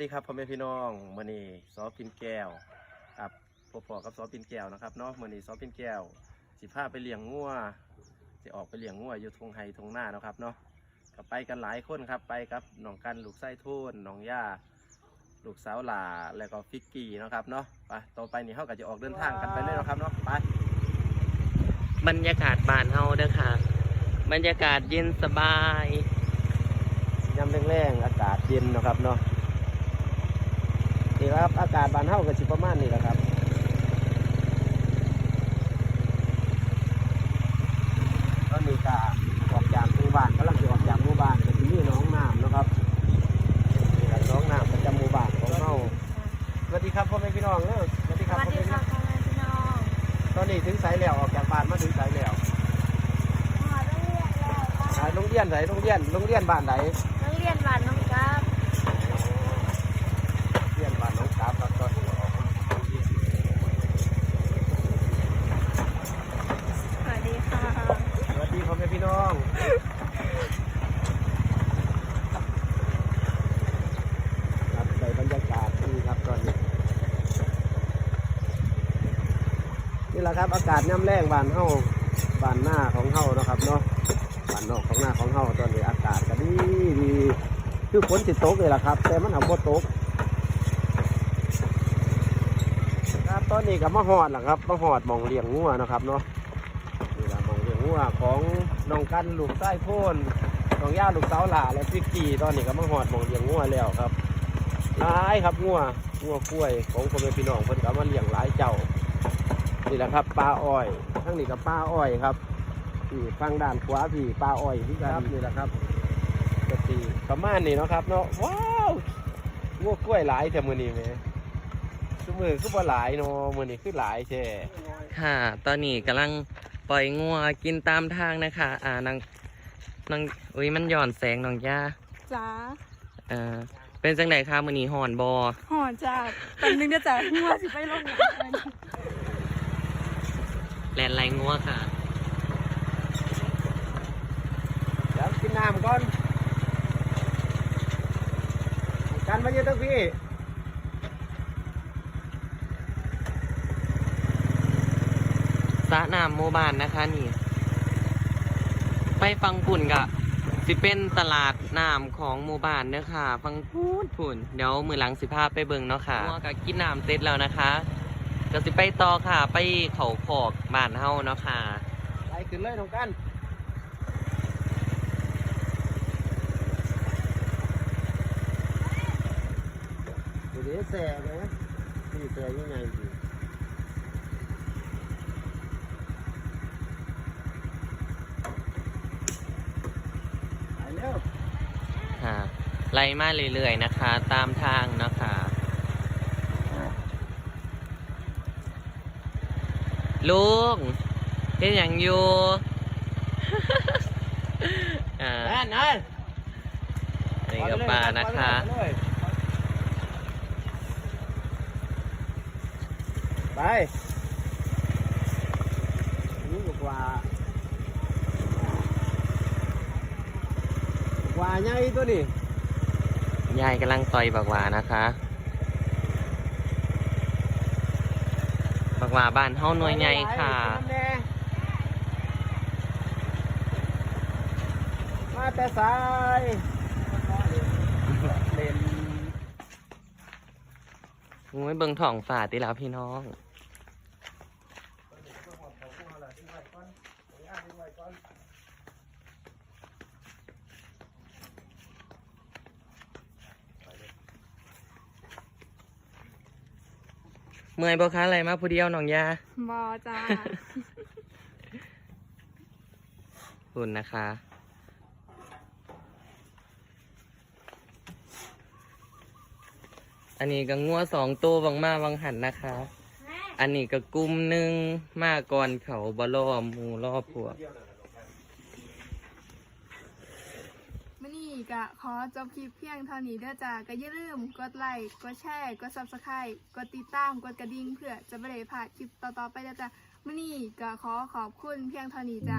ดีครับพ่อแม่พี่น้องมื่อนี้ซอปินแก้วครับพบๆกับซอปินแก้วนะครับเนาะมื่อนี้ซอปินแก้วสิพาไปเลี้ยงงัวจะออกไปเลี้ยงงัวอยู่ทงไฮทงหน้าเนาะครับเนาะก็ไปกันหลายคนครับไปกับน้องกันลูกไส้ทุ่นน้องย่าลูกสาวหลาแล้วก็ฟิกกี้เนาะครับเนาะไปต่อไปนี่เขาก็จะออกเดินทางกันไปเลยเนาะครับเนาะไปบรรยากาศบ้านเฮาเด้อค่ะ บรรยากาศเย็นสบายยามแรงๆอากาศเย็นเนาะครับเนาะ นี่ครับ อากาศบานเฮาก็สิประมาณนี้แหละครับตอนนี้ก็ออกจากหมู่บ้านกำลังจะออกจากหมู่บ้านก็ที่นี่น้องน้ำเนาะครับนี่แหละน้องน้ำประจำหมู่บ้านของเฮาสวัสดีครับพ่อแม่พี่น้องเด้อสวัสดีสครับวัสพ่อดีแม่พี่น้ค่ะองพ่อแม่พี่น้องตอนนี้ถึงสายแล้วออกจากบ้านมาถึงสายแล้วขอต้องเรียนแล้วค่ะสายโรงเรียนไหนโรงเรียนโรงเรียนบ้านไหนต้องเรียนบ้านน้องครับโรงเรียนบ้านน้องสาวครับตอนนี้ออกมา สวัสดีค่ะ สวัสดีพ่อแม่พี่น้องครับในบรรยากาศดีครับตอนนี้ นี่แห ละครับ อากาศย่ำแรงบานเฮาบานหน้าของเฮานะครับเนาะบานนอกของหน้าของเฮาตอนนี้อากาศก็ดีดีคือฝนติดตกเลยล่ะครับ แต่มันเอาบ่ตกครับตอนนี้ก็มาหอดล่ะครับมาหอดมองเลี้ยงงัวนะครับเนาะนี่ละมองเลี้ยงงัวของน้องกันลูกใต้โพนน้องย่าลูกเสาหล่าและพี่กีตอนนี้ก็มาหอดมองเลี้ยงงัวแล้วครับหลายครับงัวงัวกล้วยของคนเป็นพี่น้องเพิ่นก็มาเลี้ยงหลายเจ้า นี่แหละครับปลาอ้อยทั้งนี้กับปลาอ้อยครับที่ฟังด้านขวาพี่ปลาอ้อยที่ครับนี่แหละครับกตีประมาณนี้เนาะครับเนาะว้าวงัวกล้วยหลายแต่มือนี้แหม่ทุกมือคือบ่หลายเนาะมือนี้คือหลายแท้ค่ะ ตอนนี้กำลังปล่อยงัวกินตามทางนะคะ อ่านางนางอุ้ยมันหย่อนแสงน้องย่าจ้าเออเป็นจังไดคะมื้อนี้ห่อนบอหอจ้าแป๊บนึงเดี๋ยวจ้าหัวสิไปลงน้ำเลย แลนไรงัวค่ะ เดี๋ยวกินน้ำก่อนกันมาเยอะทั้งพี่สระน้ำโมบานนะคะนี่ ไปฟังปุ่นกะสิเป็นตลาดน้ำของหมู่บ้านเด้อค่ะ ฟังพูดพุ่นเดี๋ยวมือหลังสิพาไปเบิ่งเนาะค่ะงัวกะกินน้ำเสร็จแล้วนะคะ ก็สิไปต่อค่ะ ไปเขาขอกบ้านเฮาเนาะค่ะ ไปขึ้นเลยน้องกันเดี๋ยวแส่ไหมนี่แส่ยังไงดีไปเร็วค่ะไล่มาเรื่อยๆนะคะ ตามทางเนาะคะ ลุงเป็นอย่างอยู่ อ่าแอนเอ้ยอันนี้ก็ปลานะคะ ไปนี่กว่า กว่าใหญ่ตัวนี้ยายกำลังต่อยบักหวานะคะ บักหวาบ้านเฮาหน่วยใหญ่ค่ะ มาแต่สายเล่นโอ้ยเบิ่งท้องฟ้าติแล้วพี่น้อง เมื่อยบ่คะอะไรมาผู้เดียวน้องยาบอจ้าคุณนะคะ อันนี้ก็งัวสองตัววังมาวังหันนะคะ อันนี้ก็กลุ่มหนึ่งมาก่อนเขาบล่อหมูล่อพวก มื่อนี้ก็ขอจบคลิปเพียงเท่านี้เด้อจ้าก็อย่าลืมกดไลค์กดแชร์กดซับสไครต์กดติดตามกดกระดิ่งเพื่อจะไม่ได้พลาดคลิปต่อๆไปเด้อจ้ามื่อนี้ก็ขอขอบคุณเพียงเท่านี้จ้า